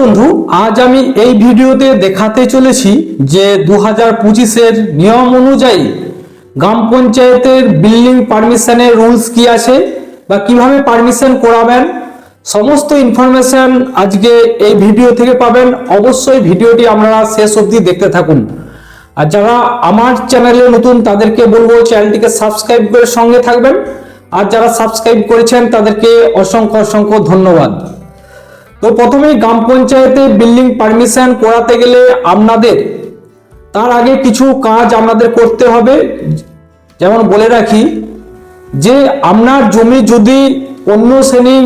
বন্ধু, আজ আমি এই ভিডিওতে দেখাতে চলেছি যে দু হাজার পঁচিশের নিয়ম অনুযায়ী গ্রাম পঞ্চায়েতের বিল্ডিং পারমিশনের রুলস কি আছে বা কীভাবে পারমিশন করাবেন, সমস্ত ইনফরমেশন আজকে এই ভিডিও থেকে পাবেন। অবশ্যই ভিডিওটি আপনারা শেষ অবধি দেখতে থাকুন। আর যারা আমার চ্যানেলে নতুন, তাদেরকে বলব চ্যানেলটিকে সাবস্ক্রাইব করে সঙ্গে থাকবেন। আর যারা সাবস্ক্রাইব করেছেন, তাদেরকে অসংখ্য অসংখ্য ধন্যবাদ। তো প্রথমেই গ্রাম পঞ্চায়েতে বিল্ডিং পারমিশন করাতে গেলে আপনাদের, তার আগে কিছু কাজ আপনাদের করতে হবে। যেমন বলে রাখি যে, আপনার জমি যদি অন্য শ্রেণি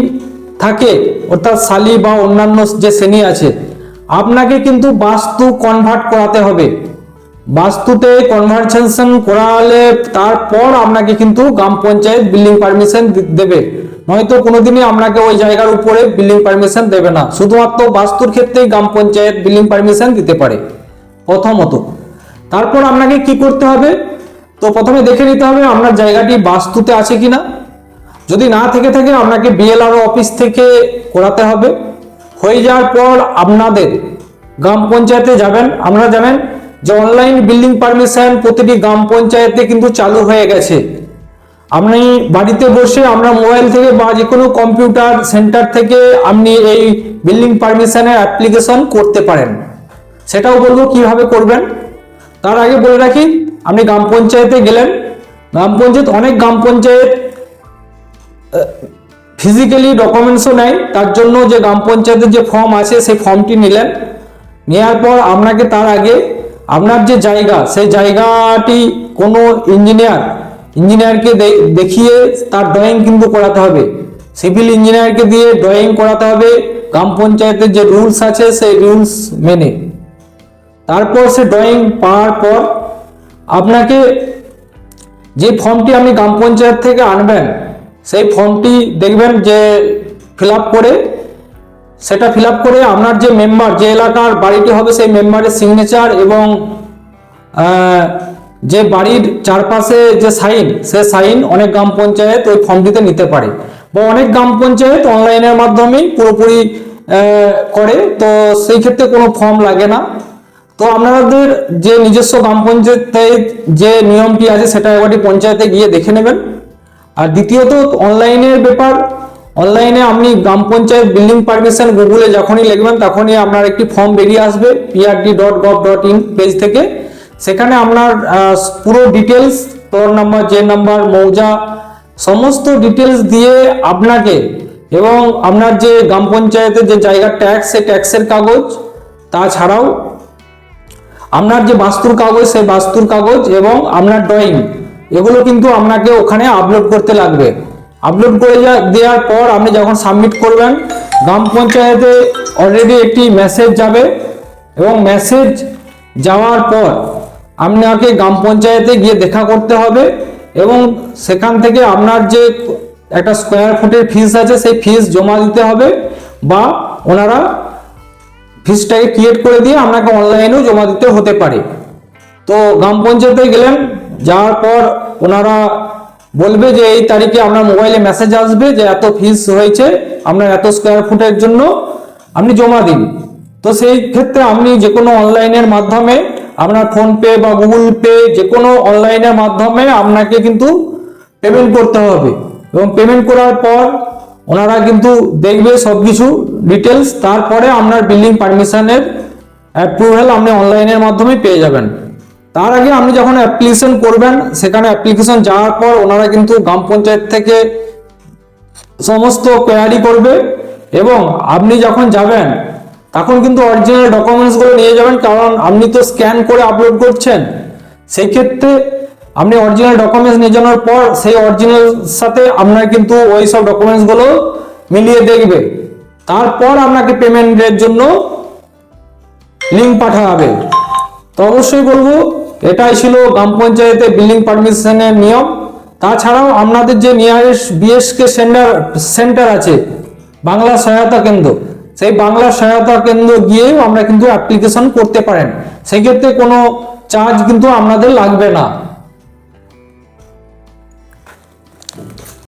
থাকে, অর্থাৎ শালি বা অন্যান্য যে শ্রেণি আছে, আপনাকে কিন্তু বাস্তু কনভার্ট করাতে হবে। বাস্তুতে কনভার্সেশন করালে তারপর আপনাকে কিন্তু গ্রাম পঞ্চায়েত বিল্ডিং পারমিশন দেবে। নয়তো কোনোদিনই আপনাকে ওই জায়গার উপরে বিল্ডিং পারমিশন দেবে না। শুধুমাত্র বাস্তুর ক্ষেত্রেই গ্রাম পঞ্চায়েত বিল্ডিং পারমিশন দিতে পারে, প্রথমত। তারপর আপনাকে কি করতে হবে? তো প্রথমে দেখে নিতে হবে আপনার জায়গাটি বাস্তুতে আছে কিনা। যদি না থেকে থাকে, আপনাকে বিএলআরও অফিস থেকে করাতে হবে। হয়ে যাওয়ার পর আপনাদের গ্রাম পঞ্চায়েতে যাবেন। আপনারা জানেন যে অনলাইন বিল্ডিং পারমিশন প্রতিটি গ্রাম পঞ্চায়েতে কিন্তু চালু হয়ে গেছে। আপনি বাড়িতে বসে আমরা মোবাইল থেকে বা যে কোনো কম্পিউটার সেন্টার থেকে আপনি এই বিল্ডিং পারমিশনের অ্যাপ্লিকেশন করতে পারেন। সেটাও বলব কীভাবে করবেন? তার আগে বলে রাখি, আপনি গ্রাম পঞ্চায়েতে গেলেন। গ্রাম পঞ্চায়েত অনেক গ্রাম পঞ্চায়েত ফিজিক্যালি ডকুমেন্টসও নেয়। তার জন্য যে গ্রাম পঞ্চায়েতের যে ফর্ম আছে, সেই ফর্মটি নিলেন। নেওয়ার পর আপনাকে তার আগে আপনার যে জায়গা, সেই জায়গাটি কোনো ইঞ্জিনিয়ার ইঞ্জিনিয়ারকে দেখিয়ে তার ড্রয়িং কিন্তু করাতে হবে। সিভিল ইঞ্জিনিয়ারকে দিয়ে ড্রয়িং করাতে হবে, গ্রাম পঞ্চায়েতের যে রুলস আছে, সেই রুলস মেনে। তারপর সে ড্রয়িং পাওয়ার পর আপনাকে যে ফর্মটি আপনি গ্রাম পঞ্চায়েত থেকে আনবেন, সেই ফর্মটি দেখবেন যে ফিল করে সেটা ফিল করে আপনার যে মেম্বার যে এলাকার বাড়িটি হবে সেই মেম্বারের সিগনেচার এবং যে বাড়ির চারপাশে যে সাইন সে সাইন অনেক গ্রাম পঞ্চায়েত ওই ফর্মটিতে নিতে পারে। বা অনেক গ্রাম পঞ্চায়েত অনলাইনের মাধ্যমেই পুরোপুরি করে। তো সেই ক্ষেত্রে কোনো ফর্ম লাগে না। তো আপনাদের যে নিজস্ব গ্রাম পঞ্চায়েতের যে নিয়মটি আছে, সেটা একবারটি পঞ্চায়েতে গিয়ে দেখে নেবেন। আর দ্বিতীয়ত অনলাইনের ব্যাপার অনলাইনে আপনি গ্রাম পঞ্চায়েত বিল্ডিং পারমিশন গুগলে যখনই লিখবেন, তখনই আপনার একটি ফর্ম বেরিয়ে আসবে PRD dot gov dot in page থেকে। সেখানে আপনার পুরো ডিটেলস ফ্লোর নাম্বার যে নাম্বার মৌজা, সমস্ত ডিটেলস দিয়ে আপনাকে এবং আপনার যে গ্রাম পঞ্চায়েতের যে জায়গার ট্যাক্স সেই ট্যাক্সের কাগজ, তাছাড়াও আপনার যে বাস্তুর কাগজ, সেই বাস্তুর কাগজ এবং আপনার ড্রয়িং এগুলো কিন্তু আপনাকে ওখানে আপলোড করতে লাগবে। আপলোড করে দেওয়ার পর আপনি যখন সাবমিট করবেন, গ্রাম পঞ্চায়েতে অলরেডি একটি মেসেজ যাবে এবং মেসেজ যাওয়ার পর আপনাকে গ্রাম পঞ্চায়েতে গিয়ে দেখা করতে হবে এবং সেখান থেকে আপনার যে একটা স্কোয়ার ফুটের ফিস আছে, সেই ফিস জমা দিতে হবে বা ওনারা ফিসটাকে ক্রিয়েট করে দিয়ে আপনাকে অনলাইনেও জমা দিতে হতে পারে। তো গ্রাম পঞ্চায়েতে গেলেন, যাওয়ার পর ওনারা বলবে যে এই তারিখে আপনার মোবাইলে মেসেজ আসবে যে এত ফিস হয়েছে, আপনার এত স্কোয়ার ফুটের জন্য আপনি জমা দিন। তো সেই ক্ষেত্রে আপনি যে কোনো অনলাইনের মাধ্যমে আপনার ফোনপে বা গুগল পে যে কোনো অনলাইনের মাধ্যমে আপনাকে কিন্তু পেমেন্ট করতে হবে। এবং পেমেন্ট করার পর ওনারা কিন্তু দেখবে সবকিছু ডিটেলস তারপরে আপনার বিল্ডিং পারমিশনের অ্যাপ্রুভাল আপনি অনলাইনের মাধ্যমে পেয়ে যাবেন। তার আগে আপনি যখন অ্যাপ্লিকেশন করবেন, সেখানে অ্যাপ্লিকেশন যাওয়ার পর ওনারা কিন্তু গ্রাম পঞ্চায়েত থেকে সমস্ত কোয়ারি করবে এবং আপনি যখন যাবেন, তখন কিন্তু অরিজিনাল ডকুমেন্টসগুলো নিয়ে যাবেন, কারণ আপনি তো স্ক্যান করে আপলোড করছেন। সেই ক্ষেত্রে আপনি অরিজিনাল ডকুমেন্টস নিয়ে যাওয়ার পর, সেই অরিজিনাল সাথে আপনার কিন্তু ওই সব ডকুমেন্টসগুলো মিলিয়ে দেখবে। তারপর আপনাকে পেমেন্টের জন্য লিঙ্ক পাঠানো হবে তো অবশ্যই বলব এটাই ছিল গ্রাম পঞ্চায়েতে বিল্ডিং পারমিশনের নিয়ম। তাছাড়াও আপনাদের যে নিয়ারেস্ট বিএসকে সেন্টার সেন্টার আছে, বাংলা সহায়তা কেন্দ্র, সেই বাংলা সহায়তা কেন্দ্র গিয়েও আমরা কিন্তু অ্যাপ্লিকেশন করতে পারেন। সেক্ষেত্রে কোনো চার্জ কিন্তু আপনাদের লাগবে না।